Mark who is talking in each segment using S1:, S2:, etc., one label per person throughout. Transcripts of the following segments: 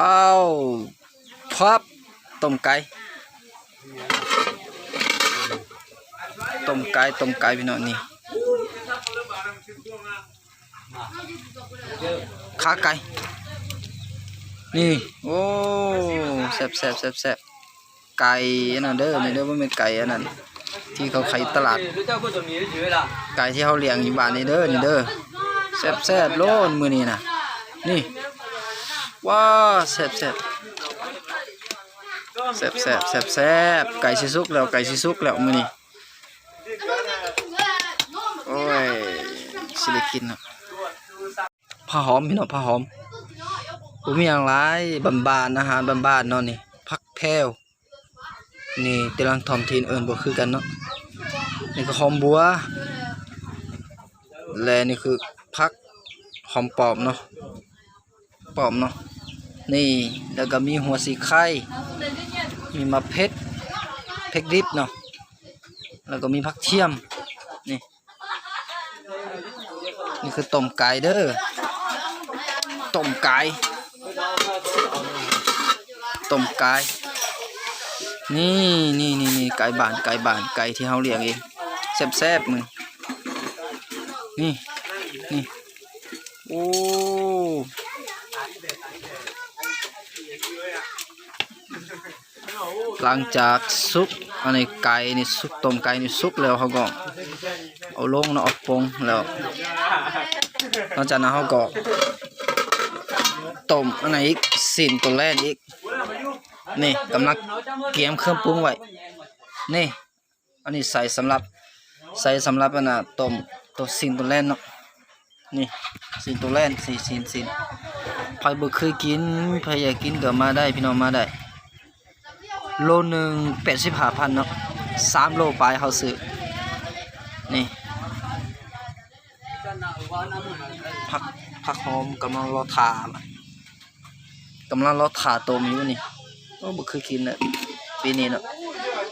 S1: ว้าวพับต้มไก่ต้มไก่ต้มไก่พี่น้องนี่ขาไก่นี่โอ้แซ่บแซ่บแซ่บแซ่บไก่นั่นเด้อในเด้อว่าเป็นไก่อันนั้นที่เขาขายตลาด ไก่ที่เขาเลี้ยงอยู่บ้านในเด้อในเด้อแซ่บแซ่บโลนมือนี่นะนี่ ว้าแซ่บแซ่บแซ่บแซ่บแซ่บแซ่บไก่สิสุกแล้วไก่สิสุกแล้วมือนี้โอ้ยสิได้กินนะผ้าหอมพี่น้องผ้าหอมผมมีอย่างไรบานๆอาหารบานๆเนาะนี่ผักแพรวนี่แต่ลังท้องถิ่นเอิ้นบ่คือกันเนาะนี่ก็หอมบัวและนี่คือพักหอมปอมเนาะ ปอมเนาะนี่แล้วก็มีหัวสีไข่มีมะเพ็ดเพ็กดิบเนาะแล้วก็มีผักเทียมนี่นี่คือต้มไก่เด้อต้มไก่ต้มไก่นี่นี่นี่นี่ไก่บานไก่บานไก่ที่เฮาเลี้ยงเองแซ่บๆมึงนี่นี่โอ้ หลังจากซุปอันนี้ไก่นี่ซุปต้มไก่นี่ซุปแล้วเขาก็เอาลงเนาะเอาปงแล้วหลังจากนั้นเขาก็ต้มอันไหนอีกสินตัวแรกอีกนี่กำลังเตรียมเครื่องปรุงไว้นี่อันนี้ใส่สำหรับใส่สำหรับอันน่ะต้มตัวสินตัวแรกเนาะนี่สินตัวแรกสิสินสินใครบ่เคยกินใครอยากกินก็มาได้พี่น้องมาได้ โลหนึ่งแปดสิบห้าพันเนาะสามโลไปเขาซื้อนี่ผักผักหอมกำลังรอถากำลังรอถาตมอยู่นี่โอ้บ่เคยกินเลยปีนี้เนาะ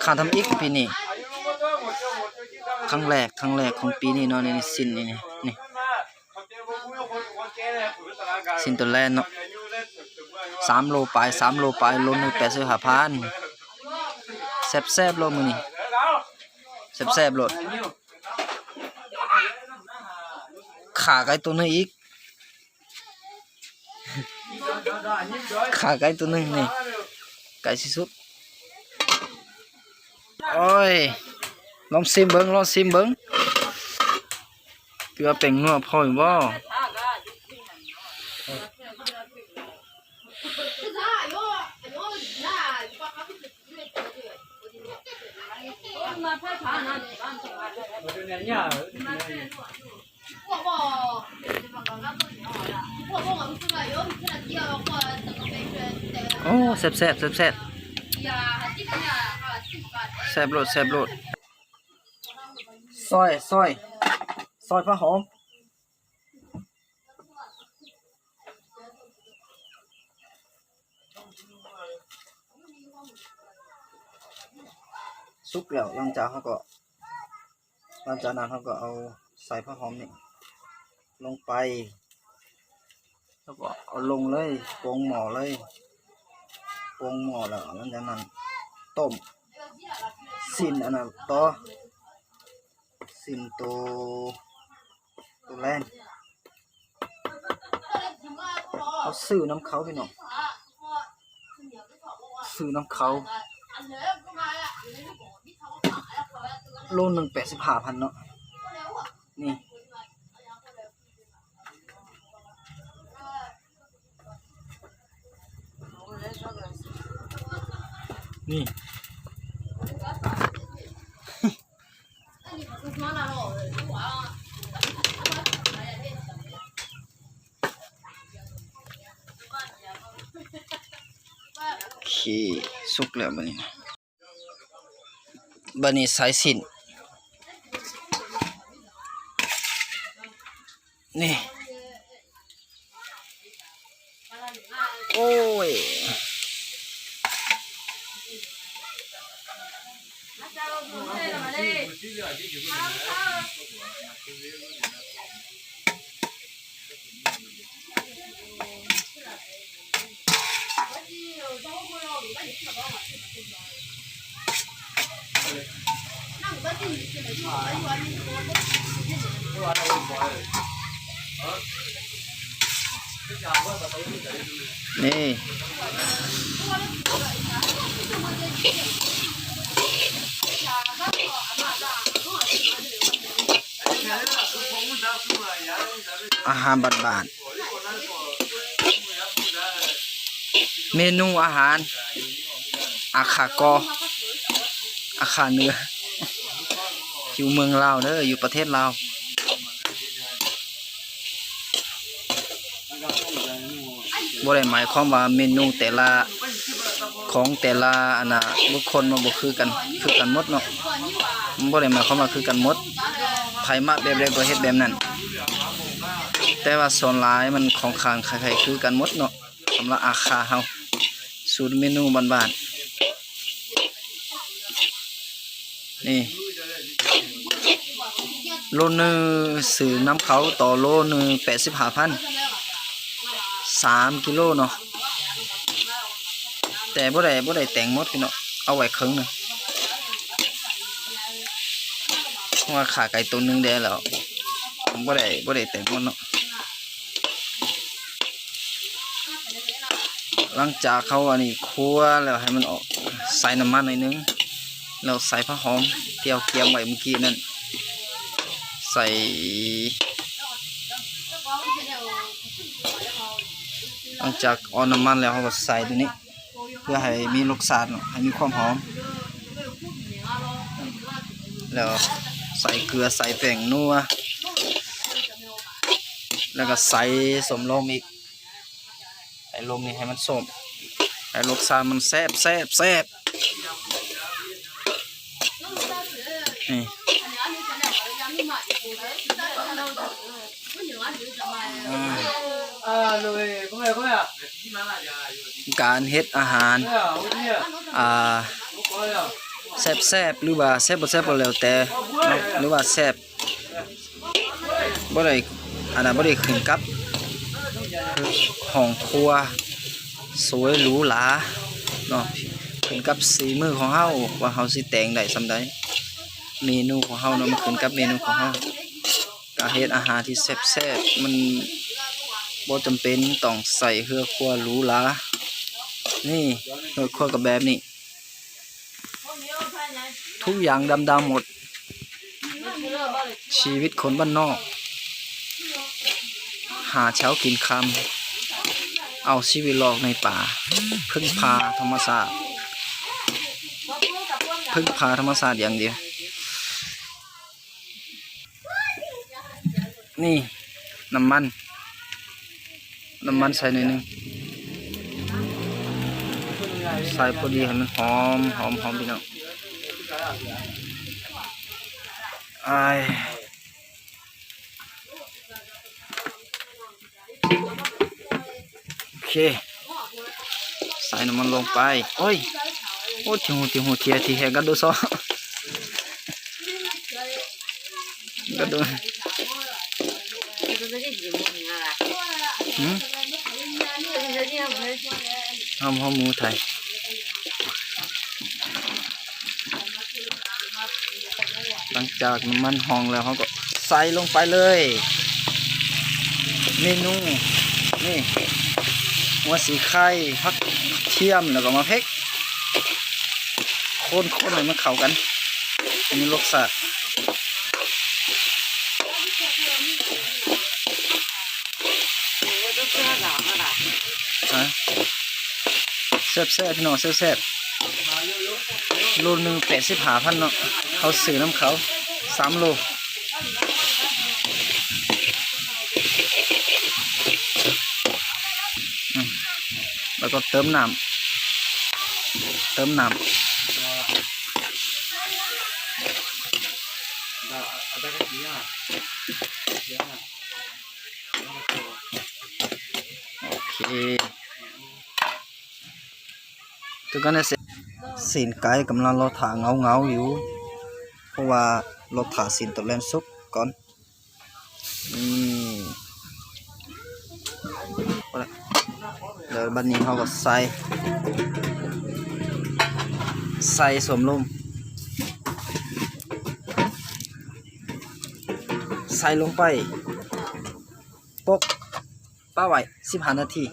S1: ข้าทำอีกปีนี้ครั้งแรกครั้งแรกของปีนี้เนาะนี่สินนี่นี่นี่สินตัวแรกเนาะสามโลไปสามโลไปลายโลหนึ่งแปดสิบห้าพัน แซ่บแซ่บโลมือนี่แซ่บแซ่บโลดขาไก่ตัวหนึงอีกขาไก่ตัวหนึงนี่ไก่สิสุดโอ้ยลองซิมเบิ้งลองซิมเบิ้งเพื่อเป็นงัวพ่อยู่บ่ โอ้แซ่บแซ่บแซ่บแซ่บแซ่บโลดแซ่บโลดซอยซอยซอยผ้าหอมสุกแล้วหลังจากเขาก็ หลังจากนั้นเขาก็เอาใส่ผ้าหอมนี่ลงไป แล้วก็เอาลงเลยปงหม้อเลยปงหม้อแล้วหลังจากนั้นต้มสินอันนั้นต่อสินตัวตัวแรกเขาซื้อน้ำเขาพี่น้องซื้อน้ำเขา โลหนึ่งแปดสิบห้าพันเนาะนี่นี่โอเคสุกแล้วบัดนี้นะบัดนี้สายสิน นี่ โอ้ย โ นี่อาหารบานเมนูอาหาร อาขากอ อาขาเนื้ออยู่เมืองลาวเด้ออยู่ประเทศลาว บ่ได้หมายความว่าเมนูแต่ละของแต่ละอันน่ะบุคคลมันบ่คือกันคือกันหมดเนาะมันบ่ได้หมายความว่าคือกันหมดไผมักแบบใดก็เฮ็ดแบบนั้น แต่ว่าส่วนหลายมันของขางใครๆคือกันหมดเนาะสำหรับอาคาเฮาสูตรเมนูบ้านๆนี่โลนึงซื้อน้ำเขาต่อโลนึง85,000 สามกิโลเนาะแต่บ่ได้บ่ได้แต่งมดพี่เนาะเอาไว้ครึ่งหนึงว่าขาไก่ตัวหนึงได้แล้วบ่ได้บ่ได้แต่งมดเนาะหลังจากเขาอันนี้คั่วแล้วให้มันออกใส่น้ำมันหน่อยนึงแล้วใส่ผ้าหอมที่เอาเกียมไว้เมื่อกี้นั่นใส่ ลังจากออนน้ำมันแล้วเขาก็ใส่ตัวนี้ เพื่อให้มีรสชาติให้มีความหอม แล้วใส่เกลือใส่แป้งนัวแล้วก็ใส่สมลมอีกใส่ลมนี่ให้มันสมให้รสชาติมันแซ่บแซ่บแซ่บนี่ การเฮ็ดอาหารอ่าแซ่บแซบหรือว่าแซ่บบ่แซ่บก็แล้วแต่หรือว่าแซ่บบ่ได้อันนั้นบ่ได้ขึ้นกับห้องครัวสวยหรูหราเนาะขึ้นกับสีมือของเฮาว่าเฮาสิแต่งได้ส่ำใดเมนูของเฮาเนาะมันขึ้นกับเมนูของเฮาการเฮ็ดอาหารที่แซ่บๆมัน บ่จำเป็นต้องใส่เครืองครัวหรูหรานี่เครืองครัวก็แบบนี้ทุกอย่างดำๆหมด ชีวิตคนบ้านนอก หาเช้ากินคำเอาชีวิตรอดในป่า พึ่งพาธรรมศาสตร์พึ่งพาธรรมศาสตร์อย่างเดียว นี่น้ำมัน น้ำมันใส่หน่อยนึงใส่พอดีให้มันหอมหอมหอมพี่น้องไอายโอเค ใส่น้ำมันลงไปโอ้ยโอ้ที่หูที่หูเทียที่แหกกันดูซอกันดูหืม หอมหอมหมูไทยหลังจากน้ำมันหองแล้วเขาก็ใส่ลงไปเลย เมนูนี่หัวสีไข่พักเทียมแล้วก็มาเพ็กคนคนให้มันเข้ากัน อันนี้รสชาติฮะแซ่บแซ่บพี่น้องแซ่บแซ่บโลหนึ่งแปดสิบห้าพันเนาะเขาซื้อน้ำเขาสามโลแล้วก็เติมน้ำเติมน้ำ
S2: ở đây cái gì à? Gì à? ำ
S1: โอเค กคนเนี่ยเสร็จสินไก่กำลังรอถาเงาเงาอยู่ เพราะว่ารอถาสินตัวแลนสุกก่อนนี่บัดนี้เขาก็ใส่ใส่สวมลมใส่ลงไปปกป้าไว้สิบห้านาที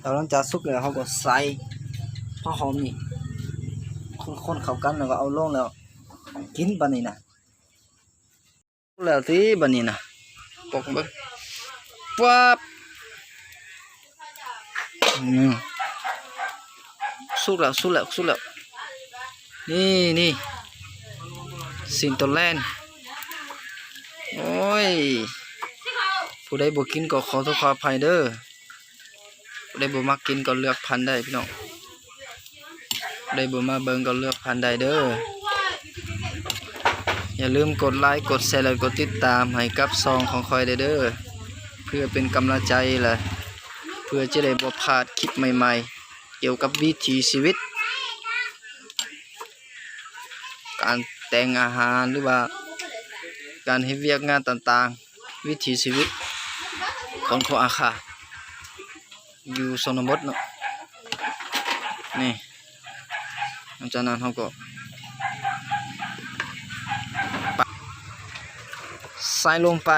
S1: แล้วหลังจากสุกแล้วเขาก็ใส่ ผ้าหอมนี่คนๆเข้ากันแล้วก็เอาลงแล้ว กินบัดนี้นะแล้วที่บัดนี้นะปกเบิ่งป๊บอืมสุกแล้วสุกแล้วสุกแล้วนี่นี่สินตัวแลนโอ้ยผู้ใดบ่กินก็ขอโทษขออภัยเด้อผู้ใดบ่มักกินก็เลือกพันได้พี่น้อง ผู้ใดบ่มาเบิงก็เลือกพันได้เด้ออย่าลืมกดไลค์กดแชร์และกดติดตามให้กับซองของคอยไดเด้อเพื่อเป็นกำลังใจแหละเพื่อจะได้บ่พลาดคลิปใหม่ ๆ เกี่ยวกับวิถีชีวิต การแต่งอาหารหรือว่า การให้เวียกงานต่างๆ วิถีชีวิตของคนอาคาอยู่ชนบทเนาะนี่ หลังจากนั้นเขาก็ใส่ลงไ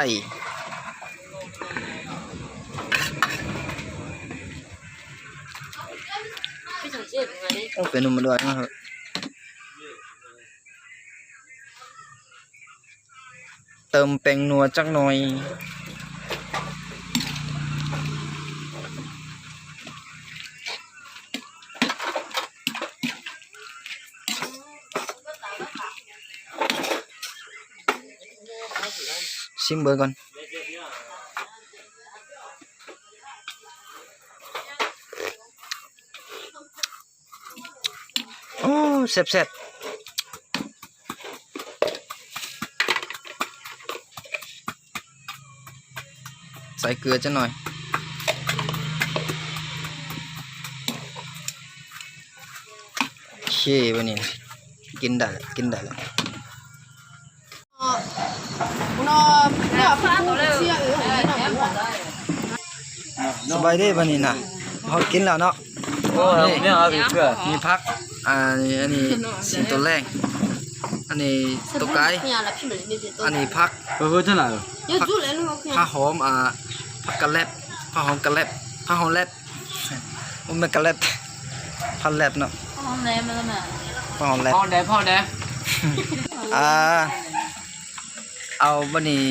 S1: ชิมเบอร์ก่อนโอ้แซ่บๆใส่เกลือจะหน่อย โอเควันนี้กินได้กินได้แล้ว สบายดีวันนี้นะพอกินแล้วเนาะ
S2: โอ้ยเนี่เอาไปเพื่อ
S1: มีพักอันนี้อันนี้สิงตัวแรงอันนี้ตัวไก่อันนี้พัก
S2: เออเท่าไหร่
S1: ผ้าหอมอ่าผักกระเล็บผ้าหอมกระเล็บผ้าหอมเล็บมันเป็นกระเล็บพันแลบเนาะ
S3: ผ้าหอมแลบะแม่
S1: ผ้าหอมแลบ
S2: ผ้าหอมแลบผ้าหอมแลบ
S1: อ่า เอาบันนี้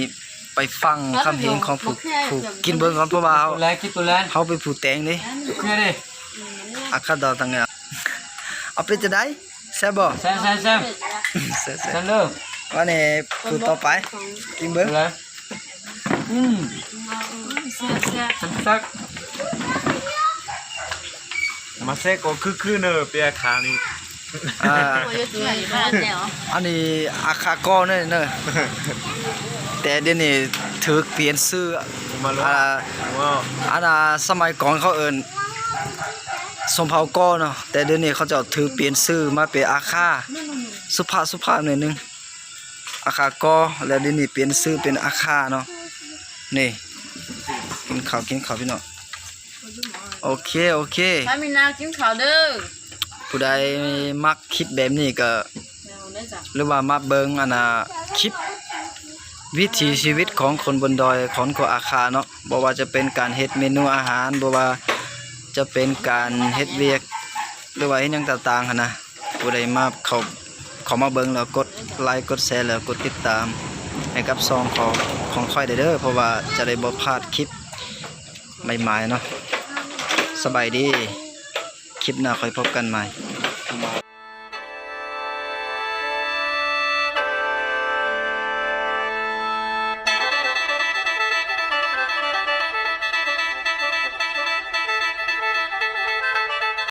S1: ไปฟังคำเพลงของผู้ผู้กินเบิ้งก่อนเพราะว่าเขา
S2: ตัวแรกคิดตัวแรก
S1: เขาไปนผู้แต่งนี่
S2: เพื่อดิ
S1: อาคาดอตังเงาเอาไปจะได้แซ่บบ่
S2: แซมแซมแซม
S1: แซ่บ
S2: แซมเด้อ
S1: ๆวันนี้ผู้ต่อไปกินเบิ้ง
S2: ตัวแรกอืมแซมซัก
S4: มาเซโกคือคือเนอะเปียคานี่
S1: อันนี้อาคาโก้เนี่ยเนอะแต่เดี๋ยวนี้ถือเปลี่ยนซื้ออ่าอันน่ะสมัยก่อนเขาเอิ้นสมเผาโก้เนาะแต่เดี๋ยวนี้เขาจะถือเปลี่ยนซื้อมาเป็นอาคาสุภาพสุภาพหน่อยนึงอาคาโก้แล้วเดี๋ยวนี้เปลี่ยนซื้อเป็นอาคาเนาะนี่กินข้าวกินข้าวพี่เนาะโอเคโอเค
S3: ถ้ามีนากินข้าวเด้อ
S1: ผู้ใดมักคลิปแบบนี้ก็
S3: 那咋？
S1: หรือว่ามาเบิงอันน่ะคลิป วิถีชีวิตของคนบนดอยของเกาะอาคาเนาะบ่ว่าจะเป็นการเฮ็ดเมนูอาหารบ่ว่าจะเป็นการเฮ็ดเวียก หรือว่าเฮ็ดหยังต่างๆหันนะผู้ใดมาเขาเขามาเบิ่งแล้วกดไลค์กดแชร์แล้วกดติดตามให้กับซองของของค่อยได้เด้อเพราะว่าจะได้บ่พลาดคลิปใหม่ๆเนาะสบายดี คลิปหน้าค่อยพบกันใหม่